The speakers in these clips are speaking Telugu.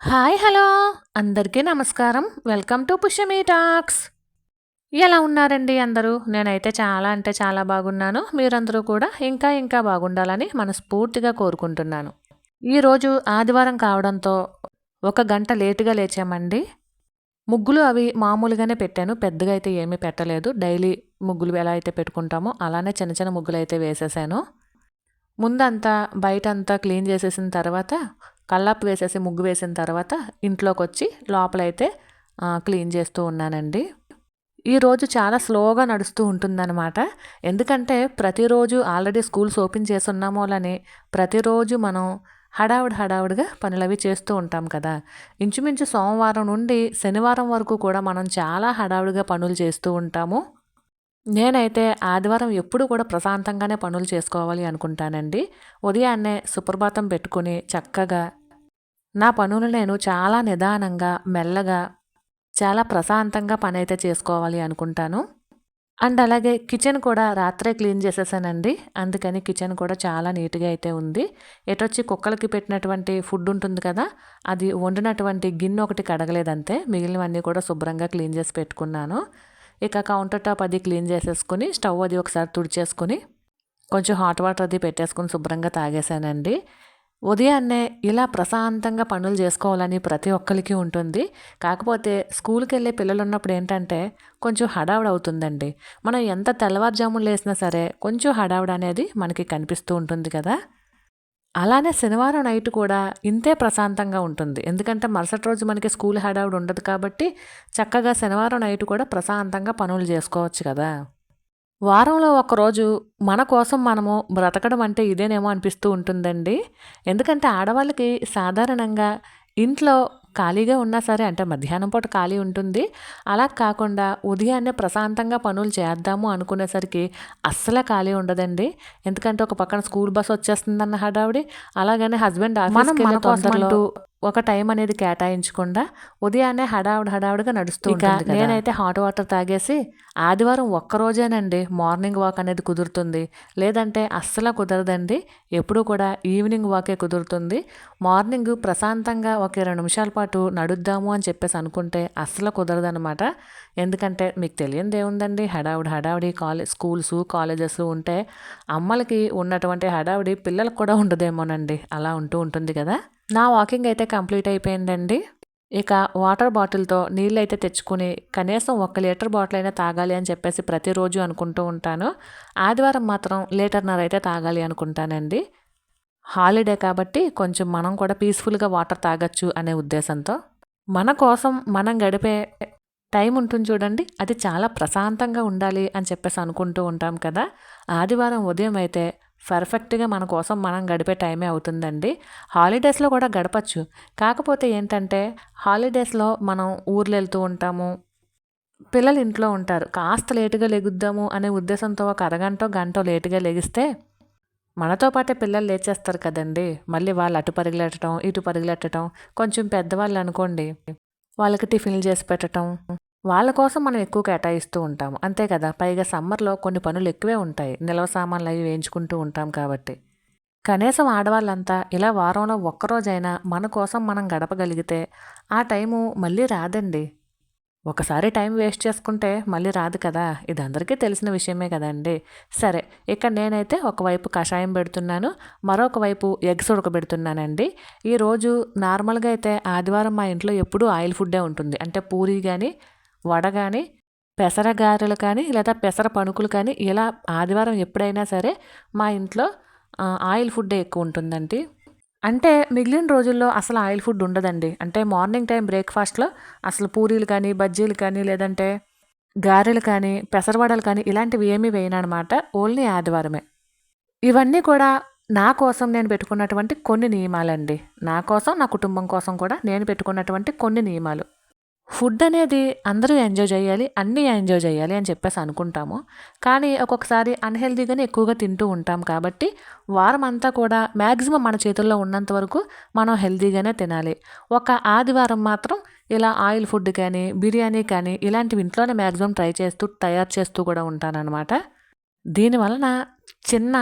Hi hello. అందరికీ నమస్కారం. Welcome to Pushyami talks. ఎలా ఉన్నారండి అందరూ? నేనైతే చాలా అంటే చాలా బాగున్నాను. మీరందరూ కూడా ఇంకా ఇంకా బాగుండాలని మనస్ఫూర్తిగా కోరుకుంటున్నాను. ఈరోజు ఆదివారం కావడంతో ఒక గంట లేటుగా లేచామండి. ముగ్గులు అవి మామూలుగానే పెట్టాను. పెద్దగా అయితే ఏమీ పెట్టలేదు. డైలీ ముగ్గులు ఎలా అయితే పెట్టుకుంటామో అలానే చిన్న చిన్న ముగ్గులు అయితే వేసేసాను. ముందంతా బయటంతా క్లీన్ చేసేసిన తర్వాత కల్లాపు వేసేసి ముగ్గు వేసిన తర్వాత ఇంట్లోకి వచ్చి లోపలైతే క్లీన్ చేస్తూ ఉన్నానండి. ఈరోజు చాలా స్లోగా నడుస్తూ ఉంటుందన్నమాట. ఎందుకంటే ప్రతిరోజు ఆల్రెడీ స్కూల్స్ ఓపెన్ చేస్తున్నామోలని ప్రతిరోజు మనం హడావుడి హడావుడిగా పనులవి చేస్తూ ఉంటాం కదా. ఇంచుమించు సోమవారం నుండి శనివారం వరకు కూడా మనం చాలా హడావుడిగా పనులు చేస్తూ ఉంటాము. నేనైతే ఆదివారం ఎప్పుడు కూడా ప్రశాంతంగానే పనులు చేసుకోవాలి అనుకుంటానండి. ఉదయాన్నే సుప్రభాతం పెట్టుకుని చక్కగా నా పనులు నేను చాలా నిదానంగా మెల్లగా చాలా ప్రశాంతంగా పని అయితే చేసుకోవాలి అనుకుంటాను. అండ్ అలాగే కిచెన్ కూడా రాత్రే క్లీన్ చేసేసానండి. అందుకని కిచెన్ కూడా చాలా నీట్గా అయితే ఉంది. ఎటొచ్చి కుక్కలకి పెట్టినటువంటి ఫుడ్ ఉంటుంది కదా అది వండినటువంటి గిన్నె ఒకటి కడగలేదంతే. మిగిలినవన్నీ కూడా శుభ్రంగా క్లీన్ చేసి పెట్టుకున్నాను. ఇక కౌంటర్ టాప్ అది క్లీన్ చేసేసుకుని స్టవ్ అది ఒకసారి తుడిచేసుకుని కొంచెం హాట్ వాటర్ అది పెట్టేసుకుని శుభ్రంగా తాగేశానండి ఉదయాన్నే ఇలా ప్రశాంతంగా పనులు చేసుకోవాలని ప్రతి ఒక్కరికి ఉంటుంది. కాకపోతే స్కూల్కి వెళ్ళే పిల్లలు ఉన్నప్పుడు ఏంటంటే కొంచెం హడావుడు అవుతుందండి మనం ఎంత తెల్లవారుజాములు లేసినా సరే కొంచెం హడావుడు అనేది మనకి కనిపిస్తూ ఉంటుంది కదా! అలానే శనివారం నైట్ కూడా ఇంతే ప్రశాంతంగా ఉంటుంది. ఎందుకంటే మరుసటి రోజు మనకి స్కూల్ హడావుడు ఉండదు కాబట్టి చక్కగా శనివారం నైట్ కూడా ప్రశాంతంగా పనులు చేసుకోవచ్చు కదా! వారంలో ఒకరోజు మన కోసం మనము బ్రతకడం అంటే ఇదేనేమో అనిపిస్తూ ఉంటుందండి. ఎందుకంటే ఆడవాళ్ళకి సాధారణంగా ఇంట్లో ఖాళీగా ఉన్నా సరే అంటే మధ్యాహ్నం పూట ఖాళీ ఉంటుంది. అలా కాకుండా ఉదయాన్నే ప్రశాంతంగా పనులు చేద్దాము అనుకునేసరికి అస్సలు ఖాళీ ఉండదండి. ఎందుకంటే ఒక పక్కన స్కూల్ బస్ వచ్చేస్తుందన్న హడావిడి అలాగనే హస్బెండ్ మనం మన ఒక టైం అనేది కేటాయించకుండా ఉదయాన్నే హడావుడి హడావుడిగా నడుస్తూ ఉంటుంది. నేనైతే హాట్ వాటర్ తాగేసి ఆదివారం ఒక్కరోజేనండి మార్నింగ్ వాక్ అనేది కుదురుతుంది. లేదంటే అస్సలు కుదరదండి. ఎప్పుడు కూడా ఈవినింగ్ వాకే కుదురుతుంది. మార్నింగ్ ప్రశాంతంగా ఒక ఇరవై నిమిషాల పాటు నడుద్దాము అని చెప్పేసి అనుకుంటే అస్సలు కుదరదనమాట ఎందుకంటే మీకు తెలియనిది ఏముందండి హడావుడి హడావుడి కాలేజ్ స్కూల్స్ కాలేజెస్ ఉంటే అమ్మలకి ఉన్నటువంటి హడావుడి పిల్లలకు కూడా ఉండదేమోనండి. అలా ఉంటూ ఉంటుంది కదా. నా వాకింగ్ అయితే కంప్లీట్ అయిపోయిందండి. ఇక వాటర్ బాటిల్తో నీళ్ళు అయితే తెచ్చుకుని కనీసం ఒక లీటర్ బాటిల్ అయినా తాగాలి అని చెప్పేసి ప్రతిరోజు అనుకుంటూ ఉంటాను. ఆదివారం మాత్రం లీటర్నర్ అయితే తాగాలి అనుకుంటానండి. హాలిడే కాబట్టి కొంచెం మనం కూడా పీస్ఫుల్గా వాటర్ తాగొచ్చు అనే ఉద్దేశంతో. మన కోసం మనం గడిపే టైం ఉంటుంది చూడండి అది చాలా ప్రశాంతంగా ఉండాలి అని చెప్పేసి అనుకుంటూ ఉంటాం కదా. ఆదివారం ఉదయం అయితే పర్ఫెక్ట్గా మన కోసం మనం గడిపే టైమే అవుతుందండి. హాలిడేస్లో కూడా గడపచ్చు. కాకపోతే ఏంటంటే హాలిడేస్లో మనం ఊర్లు వెళ్తూ ఉంటాము. పిల్లలు ఇంట్లో ఉంటారు. కాస్త లేటుగా లెగుద్దాము అనే ఉద్దేశంతో ఒక అరగంట గంట లేటుగా లెగిస్తే మనతో పాటే పిల్లలు లేచేస్తారు కదండి. మళ్ళీ వాళ్ళు అటు పరుగులెట్టడం ఇటు పరుగులెట్టడం. కొంచెం పెద్దవాళ్ళు అనుకోండి వాళ్ళకి టిఫిన్లు చేసి పెట్టడం వాళ్ళ కోసం మనం ఎక్కువ కేటాయిస్తూ ఉంటాం అంతే కదా? పైగా సమ్మర్లో కొన్ని పనులు ఎక్కువే ఉంటాయి. నిల్వ సామాన్లు అవి వేయించుకుంటూ ఉంటాం కాబట్టి. కనీసం ఆడవాళ్ళంతా ఇలా వారంలో ఒక్కరోజైనా మన కోసం మనం గడపగలిగితే ఆ టైము మళ్ళీ రాదండి. ఒకసారి టైం వేస్ట్ చేసుకుంటే మళ్ళీ రాదు కదా? ఇది అందరికీ తెలిసిన విషయమే కదండి. సరే ఇక్కడ నేనైతే ఒకవైపు కషాయం పెడుతున్నాను మరొక వైపు ఎగ్స్ ఉడకబెడుతున్నానండి ఈరోజు నార్మల్గా అయితే ఆదివారం మా ఇంట్లో ఎప్పుడూ ఆయిల్ ఫుడ్డే ఉంటుంది. అంటే పూరి కానీ వడ కానీ పెసర గారెలు కానీ లేదా పెసర పణుకులు కానీ ఇలా ఆదివారం ఎప్పుడైనా సరే మా ఇంట్లో ఆయిల్ ఫుడ్డే ఎక్కువ ఉంటుందండి. అంటే మిగిలిన రోజుల్లో అసలు ఆయిల్ ఫుడ్ ఉండదండి. అంటే మార్నింగ్ టైం బ్రేక్ఫాస్ట్లో అసలు పూరీలు కానీ బజ్జీలు కానీ లేదంటే గారెలు కానీ పెసరవడలు కానీ ఇలాంటివి ఏమీ వేయనమాట ఓన్లీ ఆదివారమే. ఇవన్నీ కూడా నా కోసం నేను పెట్టుకున్నటువంటి కొన్ని నియమాలండి. నా కోసం నా కుటుంబం కోసం కూడా నేను పెట్టుకున్నటువంటి కొన్ని నియమాలు. ఫుడ్ అనేది అందరూ ఎంజాయ్ చేయాలి అన్నీ ఎంజాయ్ చేయాలి అని చెప్పేసి అనుకుంటాము. కానీ ఒక్కొక్కసారి అన్హెల్దీగానే ఎక్కువగా తింటూ ఉంటాం కాబట్టి వారం అంతా కూడా మ్యాక్సిమం మన చేతుల్లో ఉన్నంత వరకు మనం హెల్దీగానే తినాలి. ఒక ఆదివారం మాత్రం ఇలా ఆయిల్ ఫుడ్ కానీ బిర్యానీ కానీ ఇలాంటివి ఇంట్లోనే మ్యాక్సిమం ట్రై చేస్తూ తయారు చేస్తూ కూడా ఉంటానన్నమాట. దీనివలన చిన్న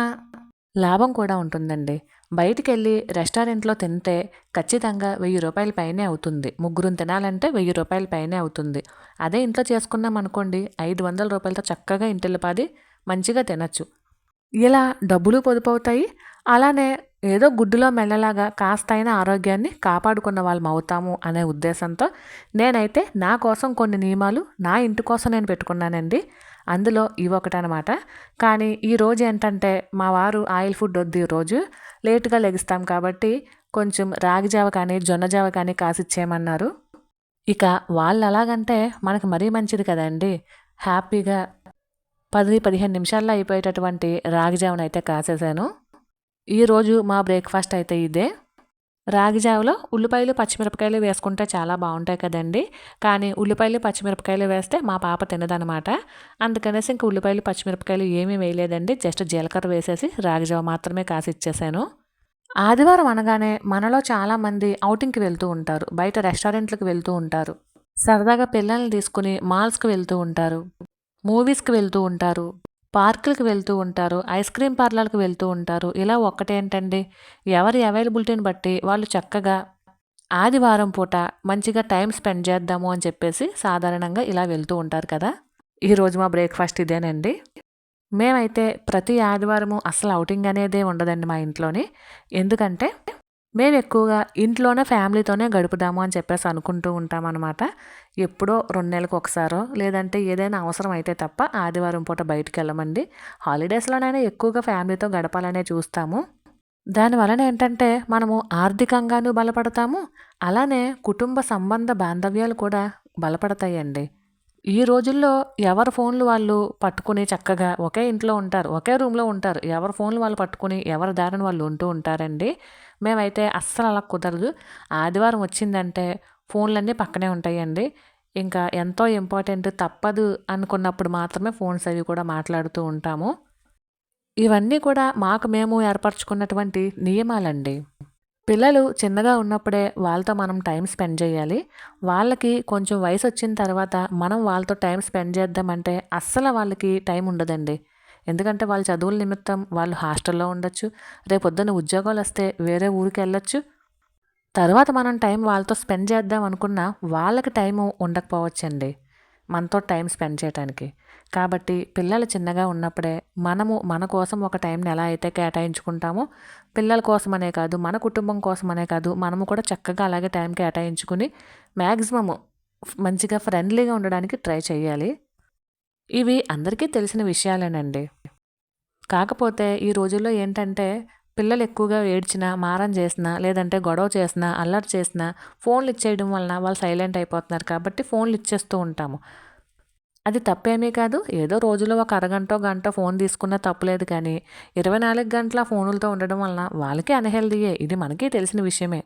లాభం కూడా ఉంటుందండి. బయటికెళ్ళి రెస్టారెంట్లో తింటే ఖచ్చితంగా వెయ్యి రూపాయల పైనే అవుతుంది. ముగ్గురు తినాలంటే వెయ్యి రూపాయల పైనే అవుతుంది. అదే ఇంట్లో చేసుకున్నాం అనుకోండి ఐదు వందల రూపాయలతో చక్కగా ఇంటిల్లిపాది మంచిగా తినచ్చు. ఇలా డబ్బులు పొదుపు అవుతాయి అలానే ఏదో గుడ్డులో మెల్లలాగా కాస్తైన ఆరోగ్యాన్ని కాపాడుకున్న వాళ్ళం అవుతాము అనే ఉద్దేశంతో నేనైతే నా కోసం కొన్ని నియమాలు నా ఇంటి కోసం నేను పెట్టుకున్నానండి. అందులో ఇవి ఒకటనమాట. కానీ ఈరోజు ఏంటంటే మా వారు ఆయిల్ ఫుడ్ వద్దు రోజు. లేటుగా లెగిస్తాం కాబట్టి కొంచెం రాగి జావ కానీ జొన్న జావ కానీ కాసిచ్చేయమన్నారు. ఇక వాళ్ళు ఎలాగంటే మనకు మరీ మంచిది కదండి. హ్యాపీగా పది పదిహేను నిమిషాల్లో అయిపోయేటటువంటి రాగి జావను అయితే కాసేసాను ఈరోజు మా బ్రేక్ఫాస్ట్ అయితే ఇదే. రాగి జావలో ఉల్లిపాయలు పచ్చిమిరపకాయలు వేసుకుంటే చాలా బాగుంటాయి కదండి. కానీ ఉల్లిపాయలు పచ్చిమిరపకాయలు వేస్తే మా పాప తినదనమాట. అందుకనేసి ఇంక ఉల్లిపాయలు పచ్చిమిరపకాయలు ఏమీ వేయలేదండి. జస్ట్ జీలకర్ర వేసేసి రాగిజావ మాత్రమే కాసి ఇచ్చేసాను. ఆదివారం అనగానే మనలో చాలామంది ఔటింగ్కి వెళ్తూ ఉంటారు. బయట రెస్టారెంట్లకు వెళ్తూ ఉంటారు. సరదాగా పిల్లల్ని తీసుకుని మాల్స్కి వెళ్తూ ఉంటారు. మూవీస్కి వెళ్తూ ఉంటారు. పార్కులకు వెళ్తూ ఉంటారు ఐస్ క్రీమ్ పార్లర్కి వెళ్తూ ఉంటారు. ఇలా ఒక్కటేంటండి ఎవరి అవైలబిలిటీని బట్టి వాళ్ళు చక్కగా ఆదివారం పూట మంచిగా టైం స్పెండ్ చేద్దాము అని చెప్పేసి సాధారణంగా ఇలా వెళ్తూ ఉంటారు కదా? ఈరోజు మా బ్రేక్ఫాస్ట్ ఇదేనండి. మేమైతే ప్రతి ఆదివారము అసలు అవుటింగ్ అనేదే ఉండదండి మా ఇంట్లోని. ఎందుకంటే మేము ఎక్కువగా ఇంట్లోనే ఫ్యామిలీతోనే గడుపుదాము అని చెప్పేసి అనుకుంటూ ఉంటామన్నమాట. ఎప్పుడో రెండు నెలలకు ఒకసారో లేదంటే ఏదైనా అవసరం అయితే తప్ప ఆదివారం పూట బయటికి వెళ్ళమండి హాలిడేస్లోనైనా ఎక్కువగా ఫ్యామిలీతో గడపాలనే చూస్తాము. దానివలన ఏంటంటే మనము ఆర్థికంగానూ బలపడతాము అలానే కుటుంబ సంబంధ బాంధవ్యాలు కూడా బలపడతాయండి. ఈ రోజుల్లో ఎవరి ఫోన్లు వాళ్ళు పట్టుకుని చక్కగా ఒకే ఇంట్లో ఉంటారు ఒకే రూమ్లో ఉంటారు. ఎవరి ఫోన్లు వాళ్ళు పట్టుకుని ఎవరి దారిని వాళ్ళు ఉంటూ ఉంటారండి. మేమైతే అస్సలు అలా కుదరదు. ఆదివారం వచ్చిందంటే ఫోన్లన్నీ పక్కనే ఉంటాయండి. ఇంకా ఎంతో ఇంపార్టెంట్ తప్పదు అనుకున్నప్పుడు మాత్రమే ఫోన్స్ అవి కూడా మాట్లాడుతూ ఉంటాము. ఇవన్నీ కూడా మాకు మేము ఏర్పరచుకున్నటువంటి నియమాలండి. పిల్లలు చిన్నగా ఉన్నప్పుడే వాళ్ళతో మనం టైం స్పెండ్ చేయాలి. వాళ్ళకి కొంచెం వయసు వచ్చిన తర్వాత మనం వాళ్ళతో టైం స్పెండ్ చేద్దామంటే అస్సలు వాళ్ళకి టైం ఉండదండి. ఎందుకంటే వాళ్ళ చదువుల నిమిత్తం వాళ్ళు హాస్టల్లో ఉండొచ్చు రేపొద్దున ఉద్యోగాలు వస్తే వేరే ఊరికి వెళ్ళొచ్చు. తర్వాత మనం టైం వాళ్ళతో స్పెండ్ చేద్దాం అనుకున్నా వాళ్ళకి టైము ఉండకపోవచ్చండి మనతో టైం స్పెండ్ చేయడానికి కాబట్టి పిల్లలు చిన్నగా ఉన్నప్పుడే మనము మన కోసం ఒక టైంని ఎలా అయితే కేటాయించుకుంటామో పిల్లల కోసమనే కాదు మన కుటుంబం కోసమనే కాదు మనము కూడా చక్కగా అలాగే టైం కేటాయించుకుని మ్యాక్సిమము మంచిగా ఫ్రెండ్లీగా ఉండడానికి ట్రై చేయాలి. ఇవి అందరికీ తెలిసిన విషయాలేనండి. కాకపోతే ఈ రోజుల్లో ఏంటంటే పిల్లలు ఎక్కువగా ఏడ్చినా మారం చేసినా లేదంటే గొడవ చేసినా అల్లరి చేసినా ఫోన్లు ఇచ్చేయడం వలన వాళ్ళు సైలెంట్ అయిపోతున్నారు కాబట్టి ఫోన్లు ఇచ్చేస్తూ ఉంటాము. అది తప్పేమీ కాదు. ఏదో రోజులో ఒక అరగంట గంట ఫోన్ తీసుకున్న తప్పులేదు కానీ ఇరవై నాలుగు గంటల ఫోనులతో ఉండడం వలన వాళ్ళకి అన్హెల్దీయే. ఇది మనకి తెలిసిన విషయమే.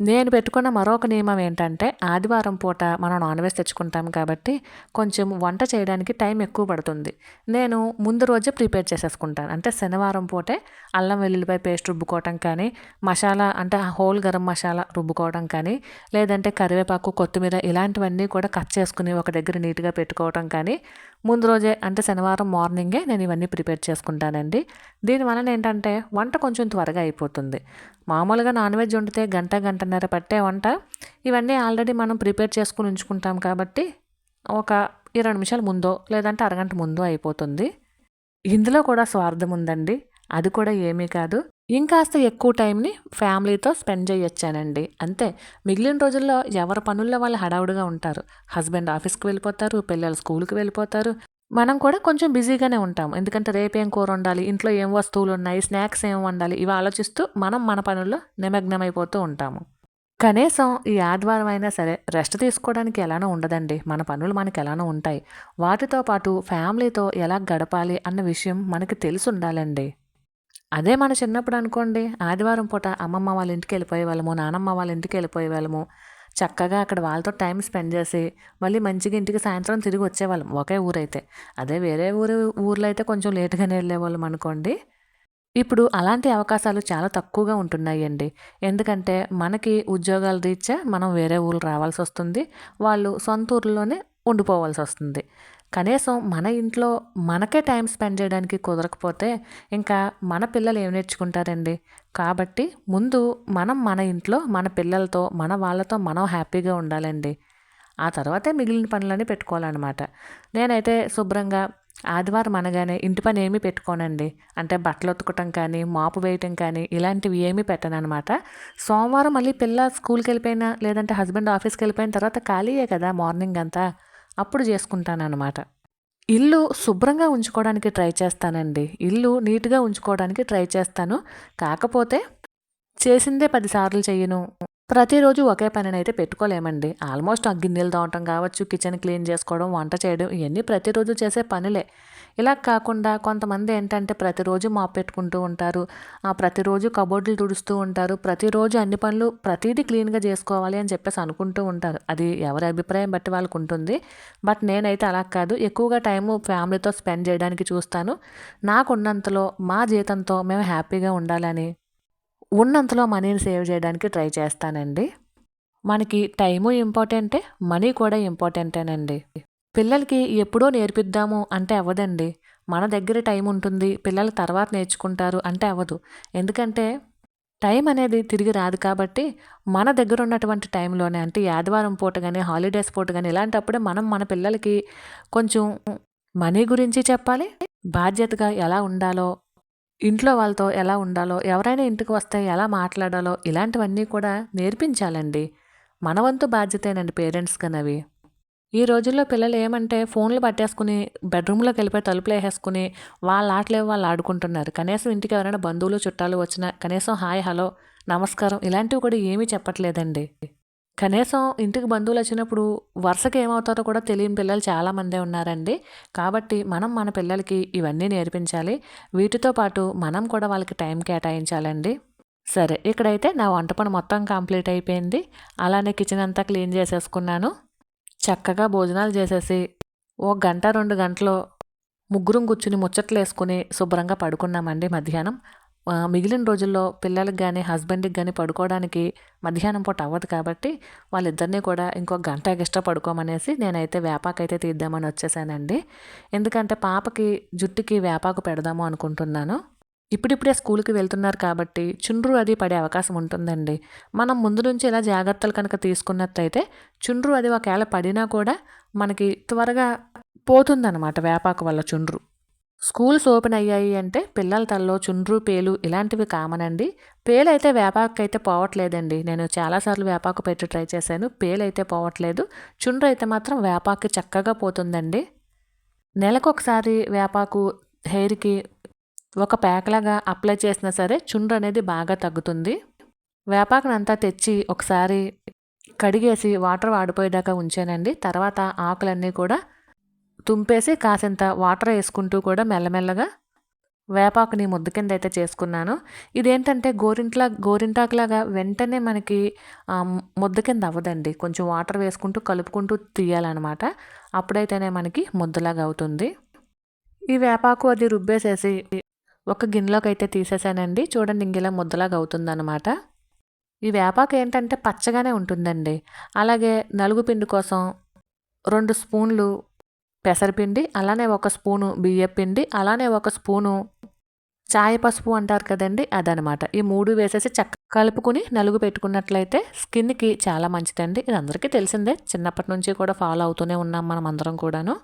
నేను పెట్టుకున్న మరొక నియమం ఏంటంటే ఆదివారం పూట మనం నాన్ వెజ్ తెచ్చుకుంటాం కాబట్టి కొంచెం వంట చేయడానికి టైం ఎక్కువ పడుతుంది. నేను ముందు రోజే ప్రిపేర్ చేసేసుకుంటాను. అంటే శనివారం పూటే అల్లం వెల్లుల్లిపాయ పేస్ట్ రుబ్బుకోవటం కానీ మసాలా అంటే హోల్ గరం మసాలా రుబ్బుకోవడం కానీ లేదంటే కరివేపాకు కొత్తిమీర ఇలాంటివన్నీ కూడా కట్ చేసుకుని ఒక దగ్గర నీట్గా పెట్టుకోవటం కానీ ముందు రోజే అంటే శనివారం మార్నింగే నేను ఇవన్నీ ప్రిపేర్ చేసుకుంటానండి. దీనివలన ఏంటంటే వంట కొంచెం త్వరగా అయిపోతుంది. మామూలుగా నాన్ వెజ్ వండితే గంట గంటన్నర పట్టే వంట ఇవన్నీ ఆల్రెడీ మనం ప్రిపేర్ చేసుకుని ఉంచుకుంటాం కాబట్టి ఒక ఇరవై నిమిషాల ముందో లేదంటే అరగంట ముందో అయిపోతుంది. ఇందులో కూడా స్వార్థం ఉందండి. అది కూడా ఏమీ కాదు. ఇంకాస్త ఎక్కువ టైంని ఫ్యామిలీతో స్పెండ్ చేయొచ్చానండి. అంతే. మిగిలిన రోజుల్లో ఎవరి పనుల్లో వాళ్ళు హడావుడిగా ఉంటారు. హస్బెండ్ ఆఫీస్కి వెళ్ళిపోతారు పిల్లలు స్కూల్కి వెళ్ళిపోతారు. మనం కూడా కొంచెం బిజీగానే ఉంటాం. ఎందుకంటే రేపేం కూర వండాలి ఇంట్లో ఏం వస్తువులు ఉన్నాయి స్నాక్స్ ఏం వండాలి ఇవి ఆలోచిస్తూ మనం మన పనుల్లో నిమగ్నమైపోతూ ఉంటాము. కనీసం ఈ ఆదివారం అయినా సరే రెస్ట్ తీసుకోవడానికి ఎలానో ఉండదండి. మన పనులు మనకి ఎలానో ఉంటాయి. వాటితో పాటు ఫ్యామిలీతో ఎలా గడపాలి అన్న విషయం మనకి తెలిసి ఉండాలండి అదే మన చిన్నప్పుడు అనుకోండి. ఆదివారం పూట అమ్మమ్మ వాళ్ళ ఇంటికి వెళ్ళిపోయే వాళ్ళము నానమ్మ వాళ్ళ ఇంటికి వెళ్ళిపోయేవాళ్ళము చక్కగా అక్కడ వాళ్ళతో టైం స్పెండ్ చేసి మళ్ళీ మంచిగా ఇంటికి సాయంత్రం తిరిగి వచ్చేవాళ్ళం ఒకే ఊరైతే. అదే వేరే ఊరు ఊర్లో అయితే కొంచెం లేట్గానే వెళ్ళేవాళ్ళం అనుకోండి. ఇప్పుడు అలాంటి అవకాశాలు చాలా తక్కువగా ఉంటున్నాయండి. ఎందుకంటే మనకి ఉద్యోగాల రీత్యా మనం వేరే ఊళ్ళు రావాల్సి వస్తుంది. వాళ్ళు సొంత ఊర్లోనే ఉండిపోవాల్సి వస్తుంది. కనీసం మన ఇంట్లో మనకే టైం స్పెండ్ చేయడానికి కుదరకపోతే ఇంకా మన పిల్లలు ఏం నేర్చుకుంటారండి? కాబట్టి ముందు మనం మన ఇంట్లో మన పిల్లలతో మన వాళ్ళతో మనం హ్యాపీగా ఉండాలండి. ఆ తర్వాతే మిగిలిన పనులన్నీ పెట్టుకోవాలన్నమాట. నేనైతే శుభ్రంగా ఆదివారం అనగానే ఇంటి పని ఏమీ పెట్టుకోనండి. అంటే బట్టలు ఉతకటం కానీ మాపు వేయటం కానీ ఇలాంటివి ఏమీ పెట్టనమాట సోమవారం మళ్ళీ పిల్ల స్కూల్కి వెళ్ళిపోయినా లేదంటే హస్బెండ్ ఆఫీస్కి వెళ్ళిపోయిన తర్వాత ఖాళీయే కదా మార్నింగ్ అంతా. అప్పుడు చేసుకుంటానమాట ఇల్లు శుభ్రంగా ఉంచుకోవడానికి ట్రై చేస్తానండి. ఇల్లు నీట్గా ఉంచుకోవడానికి ట్రై చేస్తాను. కాకపోతే చేసిందే పదిసార్లు చెయ్యను. ప్రతిరోజు ఒకే పనినైతే పెట్టుకోలేమండి. ఆల్మోస్ట్ ఆ గిన్నెలు తోవటం కావచ్చు కిచెన్ క్లీన్ చేసుకోవడం వంట చేయడం ఇవన్నీ ప్రతిరోజు చేసే పనులే. ఇలా కాకుండా కొంతమంది ఏంటంటే ప్రతిరోజు మాప్ పెట్టుకుంటూ ఉంటారు ప్రతిరోజు కబోర్డులు తుడుస్తూ ఉంటారు ప్రతిరోజు అన్ని పనులు ప్రతిదీ క్లీన్గా చేసుకోవాలి అని చెప్పేసి అనుకుంటూ ఉంటారు. అది ఎవరి అభిప్రాయం బట్టి వాళ్ళకు ఉంటుంది బట్ నేనైతే అలా కాదు. ఎక్కువగా టైము ఫ్యామిలీతో స్పెండ్ చేయడానికి చూస్తాను. నాకున్నంతలో మా జీతంతో మేము హ్యాపీగా ఉండాలని ఉన్నంతలో మనీని సేవ్ చేయడానికి ట్రై చేస్తానండి. మనకి టైము ఇంపార్టెంటే మనీ కూడా ఇంపార్టెంటేనండి. పిల్లలకి ఎప్పుడో నేర్పిద్దాము అంటే అవ్వదండి. మన దగ్గర టైం ఉంటుంది పిల్లలు తర్వాత నేర్చుకుంటారు అంటే అవ్వదు. ఎందుకంటే టైం అనేది తిరిగి రాదు కాబట్టి మన దగ్గర ఉన్నటువంటి టైంలోనే అంటే ఆదివారం పూట కానీ హాలిడేస్ పూట కానీ ఇలాంటప్పుడే మనం మన పిల్లలకి కొంచెం మనీ గురించి చెప్పాలి బాధ్యతగా ఎలా ఉండాలో ఇంట్లో వాళ్ళతో ఎలా ఉండాలో ఎవరైనా ఇంటికి వస్తే ఎలా మాట్లాడాలో ఇలాంటివన్నీ కూడా నేర్పించాలండి. మన వంతు బాధ్యతేనండి పేరెంట్స్ కనవి ఈ రోజుల్లో పిల్లలు ఏమంటే ఫోన్లు పట్టేసుకుని బెడ్రూమ్లోకి వెళ్ళిపోయి తలుపులు వేసేసుకుని వాళ్ళ ఆటలే వాళ్ళు ఆడుకుంటున్నారు. కనీసం ఇంటికి ఎవరైనా బంధువులు చుట్టాలు వచ్చినా కనీసం హాయ్ హలో నమస్కారం ఇలాంటివి కూడా ఏమీ చెప్పట్లేదండి. కనీసం ఇంటికి బంధువులు వచ్చినప్పుడు వరుసకి ఏమవుతారో కూడా తెలియని పిల్లలు చాలామందే ఉన్నారండి. కాబట్టి మనం మన పిల్లలకి ఇవన్నీ నేర్పించాలి. వీటితో పాటు మనం కూడా వాళ్ళకి టైం కేటాయించాలండి. సరే ఇక్కడైతే నా వంట పని మొత్తం కంప్లీట్ అయిపోయింది. అలానే కిచెన్ అంతా క్లీన్ చేసేసుకున్నాను. చక్కగా భోజనాలు చేసేసి ఓ గంట రెండు గంటలు ముగ్గురం కూర్చుని ముచ్చట్లు వేసుకుని శుభ్రంగా పడుకున్నామండి మధ్యాహ్నం. మిగిలిన రోజుల్లో పిల్లలకి కానీ హస్బెండ్కి కానీ పడుకోవడానికి మధ్యాహ్నం పూట అవ్వదు కాబట్టి వాళ్ళిద్దరినీ కూడా ఇంకో గంట ఎక్స్ట్రా పడుకోమనేసి నేనైతే వేపాకైతే తీద్దామని వచ్చేసానండి. ఎందుకంటే పాపకి జుట్టుకి వేపాకు పెడదాము అనుకుంటున్నాను. ఇప్పుడిప్పుడే స్కూల్కి వెళ్తున్నారు కాబట్టి చుండ్రు అది పడే అవకాశం ఉంటుందండి. మనం ముందు నుంచి ఇలా జాగ్రత్తలు కనుక తీసుకున్నట్టయితే చుండ్రు అది ఒకవేళ పడినా కూడా మనకి త్వరగా పోతుందన్నమాట వేపాకు వల్ల చుండ్రు. స్కూల్స్ ఓపెన్ అయ్యాయి అంటే పిల్లల తలలో చుండ్రు పేలు ఇలాంటివి కామన్ అండి. పేలు అయితే వేపాకు అయితే పోవట్లేదండి. నేను చాలాసార్లు వేపాకు పెట్టి ట్రై చేశాను. పేలు అయితే పోవట్లేదు. చుండ్రు అయితే మాత్రం వేపాకు చక్కగా పోతుందండి. నెలకు ఒకసారి వేపాకు హెయిర్కి ఒక ప్యాక్లాగా అప్లై చేసినా సరే చుండ్రు అనేది బాగా తగ్గుతుంది. వేపాకునంతా తెచ్చి ఒకసారి కడిగేసి వాటర్ వాడిపోయేదాకా ఉంచానండి. తర్వాత ఆకులన్నీ కూడా తుంపేసి కాసింత వాటర్ వేసుకుంటూ కూడా మెల్లమెల్లగా వేపాకుని ముద్ద కింద అయితే చేసుకున్నాను. ఇదేంటంటే గోరింట్లా గోరింటాకులాగా వెంటనే మనకి ముద్ద కింద అవ్వదండి. కొంచెం వాటర్ వేసుకుంటూ కలుపుకుంటూ తీయాలన్నమాట. అప్పుడైతేనే మనకి ముద్దలాగా అవుతుంది. ఈ వేపాకు అది రుబ్బేసేసి ఒక గిన్నెలోకి అయితే తీసేసానండి. చూడండి ఇంకెలా ముద్దలాగా అవుతుందన్నమాట. ఈ వేపాకు ఏంటంటే పచ్చగానే ఉంటుందండి. అలాగే నలుగు పిండి కోసం రెండు స్పూన్లు పెసరపిండి అలానే ఒక స్పూను బియ్యపిండి అలానే ఒక స్పూను చాయ పసుపు అంటారు కదండి అదనమాట. ఈ మూడు వేసేసి చక్క కలుపుకుని నలుగు పెట్టుకున్నట్లయితే స్కిన్కి చాలా మంచిదండి. ఇది అందరికీ తెలిసిందే. చిన్నప్పటి నుంచి కూడా ఫాలో అవుతూనే ఉన్నాం మనం అందరం కూడాను.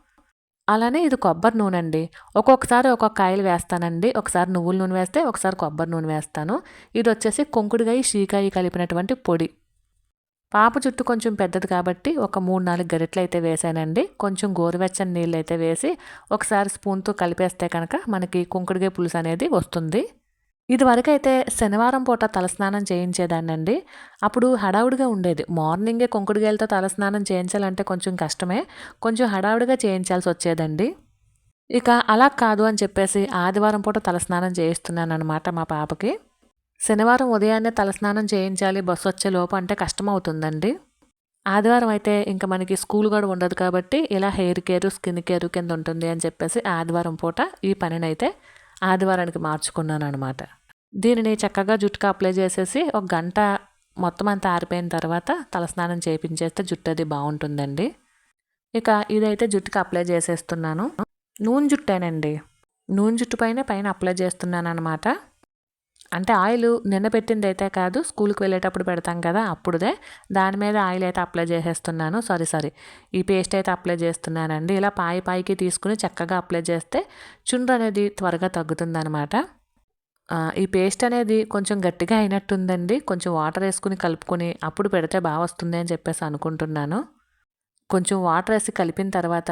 అలానే ఇది కొబ్బరి నూనె అండి. ఒక్కొక్కసారి ఒక్కొక్క కాయలు వేస్తానండి. ఒకసారి నువ్వుల నూనె వేస్తే ఒకసారి కొబ్బరి నూనె వేస్తాను. ఇది వచ్చేసి కొంకుడుగాయ షీకాయి కలిపినటువంటి పొడి. పాప జుట్టు కొంచెం పెద్దది కాబట్టి ఒక మూడు నాలుగు గరిటలు అయితే వేసానండి. కొంచెం గోరువెచ్చని నీళ్ళు అయితే వేసి ఒకసారి స్పూన్తో కలిపేస్తే కనుక మనకి కుంకుడిగే పులుసు అనేది వస్తుంది. ఇదివరకైతే అయితే శనివారం పూట తలస్నానం చేయించేదాన్నండి. అప్పుడు హడావుడిగా ఉండేది. మార్నింగే కుంకుడుగాయలతో తలస్నానం చేయించాలంటే కొంచెం కష్టమే. కొంచెం హడావుడిగా చేయించాల్సి వచ్చేదండి. ఇక అలా కాదు అని చెప్పేసి ఆదివారం పూట తలస్నానం చేయిస్తున్నాను అనమాట మా పాపకి. శనివారం ఉదయాన్నే తలస్నానం చేయించాలి బస్సు వచ్చే లోపు అంటే కష్టమవుతుందండి. ఆదివారం అయితే ఇంకా మనకి స్కూల్ కూడా ఉండదు కాబట్టి ఇలా హెయిర్ కేరు స్కిన్ కేరు కింద ఉంటుంది అని చెప్పేసి ఆదివారం పూట ఈ పనిని అయితే ఆదివారానికి మార్చుకున్నాను అనమాట దీనిని చక్కగా జుట్టుకు అప్లై చేసేసి ఒక గంట మొత్తం అంతా ఆరిపోయిన తర్వాత తలస్నానం చేయించేస్తే జుట్టు అది బాగుంటుందండి. ఇక ఇదైతే జుట్టుకి అప్లై చేసేస్తున్నాను. నూనె జుట్టేనండి. నూనె జుట్టు పైన పైన అప్లై చేస్తున్నాను అనమాట అంటే ఆయిల్ నిన్న పెట్టింది అయితే కాదు స్కూల్కి వెళ్ళేటప్పుడు పెడతాం కదా అప్పుడుదే. దాని మీద ఆయిల్ అయితే అప్లై చేసేస్తున్నాను. Sorry sorry. ఈ పేస్ట్ అయితే అప్లై చేస్తున్నానండి. ఇలా పాయి పాయికి తీసుకుని చక్కగా అప్లై చేస్తే చుండ్రు అనేది త్వరగా తగ్గుతుందనమాట ఈ పేస్ట్ అనేది కొంచెం గట్టిగా అయినట్టుందండి. కొంచెం వాటర్ వేసుకుని కలుపుకొని అప్పుడు పెడితే బాగా వస్తుంది అని చెప్పేసి అనుకుంటున్నాను. కొంచెం వాటర్ వేసి కలిపిన తర్వాత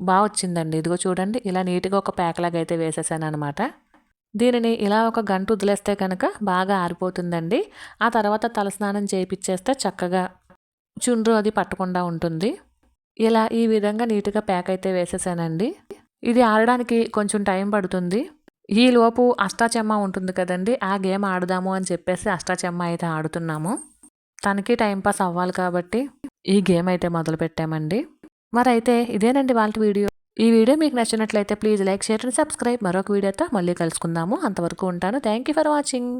బాగా వచ్చిందండి. ఇదిగో చూడండి ఇలా నీట్గా ఒక ప్యాక్లాగా అయితే వేసేసాను అనమాట దీనిని ఇలా ఒక గంట వదిలేస్తే కనుక బాగా ఆరిపోతుందండి. ఆ తర్వాత తలస్నానం చేయించేస్తే చక్కగా చుండ్రు అది పట్టకుండా ఉంటుంది. ఇలా ఈ విధంగా నీట్గా ప్యాక్ అయితే వేసేసానండి. ఇది ఆడడానికి కొంచెం టైం పడుతుంది. ఈలోపు అష్టాచెమ్మ ఉంటుంది కదండి ఆ గేమ్ ఆడదాము అని చెప్పేసి అష్టాచెమ్మ అయితే ఆడుతున్నాము. తనకి టైంపాస్ అవ్వాలి కాబట్టి ఈ గేమ్ అయితే మొదలు పెట్టామండి మరి అయితే ఇదేనండి వాళ్ళ వీడియో. ఈ వీడియో మీకు నచ్చినట్లయితే please like share and subscribe. మరొక వీడియోతో మళ్ళీ కలుసుకుందాము. అంతవరకు ఉంటాను. Thank you for watching